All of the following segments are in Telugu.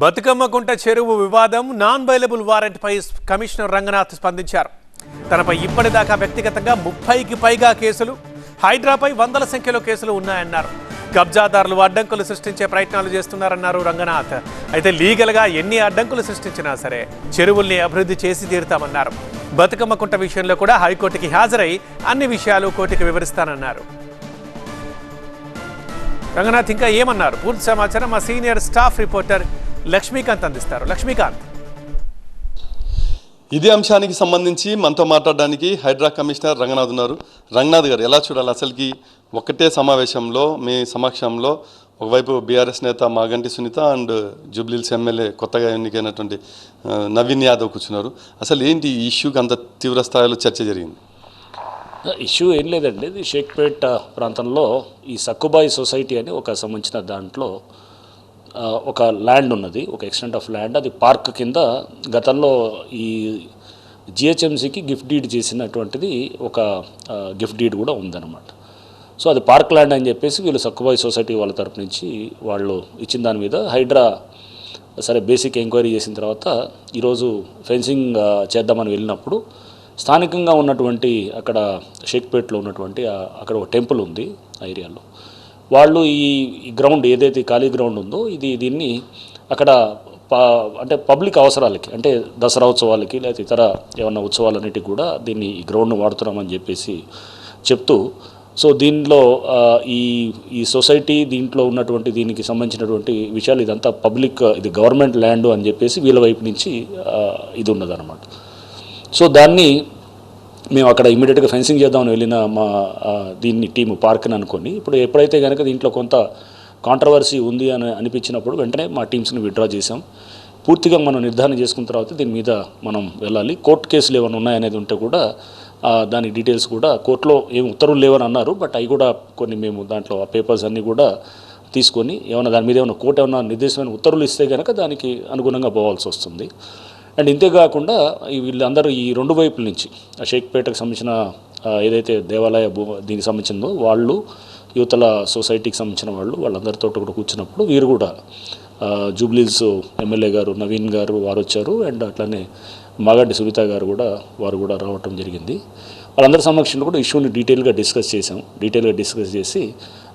బతుకమ్మకుంట చెరువు వివాదం నాన్ బైలబుల్ వారెంట్ పై కమిషనర్ రంగనాథ్ స్పందించారు. తనపై ఇప్పటిదాకా వ్యక్తిగతంగా ముప్పైకి పైగా కేసులు హైడ్రాపై వందల సంఖ్యలో కేసులు ఉన్నాయన్నారు. కబ్జాదారులు అడ్డంకులు సృష్టించే ప్రయత్నాలు చేస్తున్నారన్నారు రంగనాథ్. అయితే లీగల్గా ఎన్ని అడ్డంకులు సృష్టించినా సరే చెరువుల్ని అభివృద్ధి చేసి తీరుతామన్నారు. బతుకమ్మకుంట విషయంలో కూడా హైకోర్టుకి హాజరై అన్ని విషయాలు కోర్టుకి వివరిస్తానన్నారు. రంగనాథ్ ఇంకా ఏమన్నారు? పూర్తి సమాచారం మా సీనియర్ స్టాఫ్ రిపోర్టర్ లక్ష్మీకాంత్ అందిస్తారు. లక్ష్మీకాంత్. ఇదే అంశానికి సంబంధించి మనతో మాట్లాడడానికి హైడ్రా కమిషనర్ రంగనాథ్ ఉన్నారు. రంగనాథ్ గారు ఎలా చూడాలి అసలుకి? ఒకటే సమావేశంలో మీ సమక్షంలో ఒకవైపు బీఆర్ఎస్ నేత మాగంటి సునీత అండ్ జూబ్లీల్స్ ఎమ్మెల్యే కొత్తగా ఎన్నికైనటువంటి నవీన్ యాదవ్ కూర్చున్నారు. అసలు ఏంటి ఈ ఇష్యూకి అంత తీవ్ర స్థాయిలో చర్చ జరిగింది? ఇష్యూ ఏం లేదండి. ఇది షేక్పేట్ ప్రాంతంలో ఈ సక్కుబాయి సొసైటీ అని ఒక సంబంధించిన దాంట్లో ఒక ల్యాండ్ ఉన్నది ఒక ఎక్స్టెంట్ ఆఫ్ ల్యాండ్. అది పార్క్ కింద గతంలో ఈ జిహెచ్ఎంసీకి గిఫ్ట్ డీడ్ చేసినటువంటిది ఒక గిఫ్ట్ డీడ్ కూడా ఉందన్నమాట. సో అది పార్క్ ల్యాండ్ అని చెప్పేసి వీళ్ళు సక్కుబాయి సొసైటీ వాళ్ళ తరపు నుంచి వాళ్ళు ఇచ్చిన దాని మీద హైడ్రా సరే బేసిక్ ఎంక్వైరీ చేసిన తర్వాత ఈరోజు ఫెన్సింగ్ చేద్దామని వెళ్ళినప్పుడు స్థానికంగా ఉన్నటువంటి అక్కడ షేక్పేట్లో ఉన్నటువంటి అక్కడ ఒక టెంపుల్ ఉంది ఆ ఏరియాలో. వాళ్ళు ఈ గ్రౌండ్ ఏదైతే ఖాళీ గ్రౌండ్ ఉందో ఇది దీన్ని అక్కడ అంటే పబ్లిక్ అవసరాలకి అంటే దసరా ఉత్సవాలకి లేకపోతే ఇతర ఏమన్నా ఉత్సవాలన్నిటికి కూడా దీన్ని ఈ గ్రౌండ్ను వాడుతున్నామని చెప్పేసి చెప్తూ సో దీనిలో ఈ ఈ సొసైటీ దీంట్లో ఉన్నటువంటి దీనికి సంబంధించినటువంటి విషయాలు ఇదంతా పబ్లిక్ ఇది గవర్నమెంట్ ల్యాండ్ అని చెప్పేసి వీళ్ళ వైపు నుంచి ఇది ఉన్నదన్నమాట. సో దాన్ని మేము అక్కడ ఇమీడియట్గా ఫెన్సింగ్ చేద్దామని వెళ్ళిన మా దీన్ని టీము పార్క్ని అనుకోండి ఇప్పుడు ఎప్పుడైతే కనుక దీంట్లో కొంత కాంట్రవర్సీ ఉంది అని అనిపించినప్పుడు వెంటనే మా టీమ్స్ని విత్డ్రా చేసాం పూర్తిగా మనం నిర్ధారణ చేసుకున్న తర్వాత దీని మీద మనం వెళ్ళాలి. కోర్టు కేసులు ఏమైనా ఉన్నాయనేది ఉంటే కూడా దాని డీటెయిల్స్ కూడా కోర్టులో ఏం ఉత్తర్వులు లేవని అన్నారు. బట్ అవి కూడా కొన్ని మేము దాంట్లో ఆ పేపర్స్ అన్నీ కూడా తీసుకొని ఏమైనా దాని మీద ఏమైనా కోర్టు ఏమైనా నిర్దేశమైన ఉత్తర్వులు ఇస్తే కనుక దానికి అనుగుణంగా పోవాల్సి వస్తుంది. అండ్ ఇంతేకాకుండా వీళ్ళందరూ ఈ రెండు వైపుల నుంచి షేక్పేటకు సంబంధించిన ఏదైతే దేవాలయ భూ దీనికి సంబంధించిందో వాళ్ళు యువతల సొసైటీకి సంబంధించిన వాళ్ళు వాళ్ళందరితో కూడా కూర్చున్నప్పుడు వీరు కూడా జూబ్లీస్ ఎమ్మెల్యే గారు నవీన్ గారు వారు వచ్చారు. అండ్ అట్లానే మాగంటి సునీత గారు కూడా వారు కూడా రావటం జరిగింది. వాళ్ళందరి సమక్షంలో కూడా ఇష్యూని డీటెయిల్గా డిస్కస్ చేసాం డీటెయిల్గా డిస్కస్ చేసి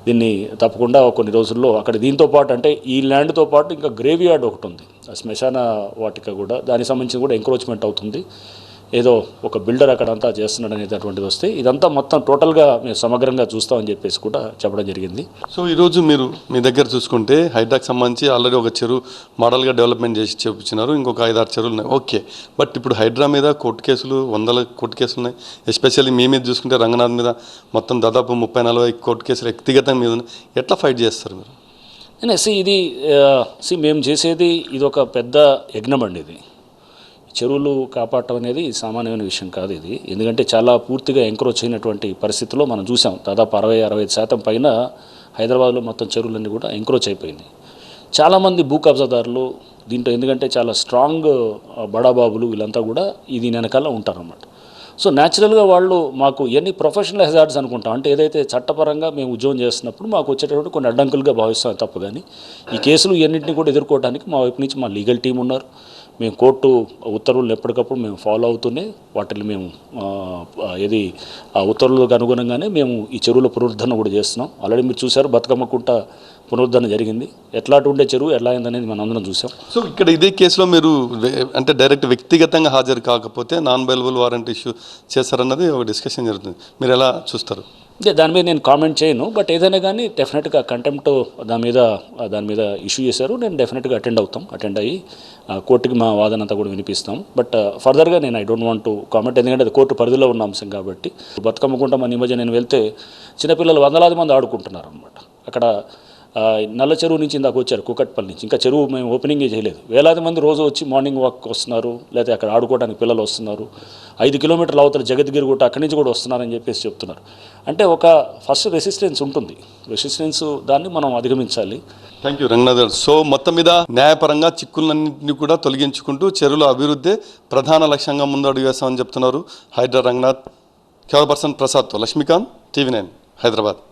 దీన్ని తప్పకుండా కొన్ని రోజుల్లో అక్కడ దీంతో పాటు అంటే ఈ ల్యాండ్తో పాటు ఇంకా గ్రేవ్ యార్డ్ ఒకటి ఉంది. శ్మశాన వాటిక కూడా దానికి సంబంధించి కూడా ఎంక్రోచ్మెంట్ అవుతుంది. ఏదో ఒక బిల్డర్ అక్కడ అంతా చేస్తున్నాడు అనేటటువంటిది వస్తే ఇదంతా మొత్తం టోటల్గా మేము సమగ్రంగా చూస్తామని చెప్పేసి కూడా చెప్పడం జరిగింది. సో ఈరోజు మీరు మీ దగ్గర చూసుకుంటే హైడ్రాకి సంబంధించి ఆల్రెడీ ఒక చెరువు మోడల్గా డెవలప్మెంట్ చేసి చూపించినారు. ఇంకొక ఐదారు చెరువులు ఉన్నాయి. ఓకే. బట్ ఇప్పుడు హైడ్రా మీద కోర్టు కేసులు వందల కోర్టు కేసులు ఉన్నాయి. ఎస్పెషల్లీ మీ మీద చూసుకుంటే రంగనాథ్ మీద మొత్తం దాదాపు ముప్పై నలభై కోర్టు కేసులు వ్యక్తిగతంగా మీద ఉన్నాయి. ఎట్లా ఫైట్ చేస్తారు మీరు? సి ఇది సి మేము చేసేది ఇది ఒక పెద్ద యజ్ఞం అండి ఇది. చెరువులు కాపాడటం అనేది సామాన్యమైన విషయం కాదు ఇది. ఎందుకంటే చాలా పూర్తిగా ఎంక్రోచ్ అయినటువంటి పరిస్థితిలో మనం చూసాం. దాదాపు అరవై అరవై ఐదు శాతం పైన హైదరాబాద్లో మొత్తం చెరువులన్నీ కూడా ఎంక్రోచ్ అయిపోయింది. చాలామంది భూ కబ్జాదారులు దీంట్లో ఎందుకంటే చాలా స్ట్రాంగ్ బడాబాబులు వీళ్ళంతా కూడా ఈ దీని వెనకాల ఉంటారన్నమాట. సో న్యాచురల్గా వాళ్ళు మాకు ఎన్ని ప్రొఫెషనల్ హెజార్డ్స్ అనుకుంటాం. అంటే ఏదైతే చట్టపరంగా మేము ఉద్యోగం చేస్తున్నప్పుడు మాకు వచ్చేటటువంటి కొన్ని అడ్డంకులుగా భావిస్తాం తప్పు కానీ ఈ కేసులు ఇవన్నింటినీ కూడా ఎదుర్కోవడానికి మా వైపు నుంచి మా లీగల్ టీం ఉన్నారు. మేము కోర్టు ఉత్తర్వులను ఎప్పటికప్పుడు మేము ఫాలో అవుతూనే వాటిని మేము ఆ, ఏది ఆ ఉత్తర్వులకు అనుగుణంగానే మేము ఈ చెరువుల పునరుద్ధరణ కూడా చేస్తున్నాం. ఆల్రెడీ మీరు చూశారు బతుకమ్మకుంట పునరుద్ధరణ జరిగింది. ఎట్లాంటి ఉండే చెరువు ఎలా అయిందనేది మనం అందరం చూసాం సో ఇక్కడ ఇదే కేసులో మీరు అంటే డైరెక్ట్ వ్యక్తిగతంగా హాజరు కాకపోతే నాన్ బైలబుల్ వారెంట్ ఇష్యూ చేస్తారన్నది ఒక డిస్కషన్ జరుగుతుంది. మీరు ఎలా చూస్తారు? అంటే దాని మీద నేను కామెంట్ చేయను బట్ ఏదైనా కానీ డెఫినెట్గా కంటెంప్ట్ దాని మీద దాని మీద ఇష్యూ చేశారు నేను డెఫినెట్గా అటెండ్ అవుతాం అటెండ్ అయ్యి ఆ, కోర్టుకి మా వాదన అంతా కూడా వినిపిస్తాం. బట్ ఫర్దర్గా uh, నేను I don't want to comment ఎందుకంటే అది కోర్టు పరిధిలో ఉన్న అంశం కాబట్టి. బతుకమ్మకుంటాం అని మధ్య నేను వెళ్తే చిన్నపిల్లలు వందలాది మంది ఆడుకుంటున్నారు అనమాట అక్కడ నల్ల చెరువు నుంచి ఇందాక వచ్చారు కుకట్పల్లి నుంచి. ఇంకా చెరువు మేము ఓపెనింగే చేయలేదు. వేలాది మంది రోజు వచ్చి మార్నింగ్ వాక్ వస్తున్నారు లేకపోతే అక్కడ ఆడుకోవడానికి పిల్లలు వస్తున్నారు. ఐదు కిలోమీటర్ల అవతల జగద్గిరి కూడా అక్కడి నుంచి కూడా వస్తున్నారని చెప్పేసి చెప్తున్నారు. అంటే ఒక ఫస్ట్ రెసిస్టెన్స్ ఉంటుంది. రెసిస్టెన్స్ దాన్ని మనం అధిగమించాలి. థ్యాంక్ యూ రంగనాథ్ గారు సో మొత్తం మీద న్యాయపరంగా చిక్కులన్నింటినీ కూడా తొలగించుకుంటూ చెరువుల అభివృద్ధి ప్రధాన లక్ష్యంగా ముందడుగు వేస్తామని చెప్తున్నారు హైదరా రంగనాథ్. కేవల పర్సన్ ప్రసాద్తో లక్ష్మీకాంత్ టీవీ నైన్ హైదరాబాద్.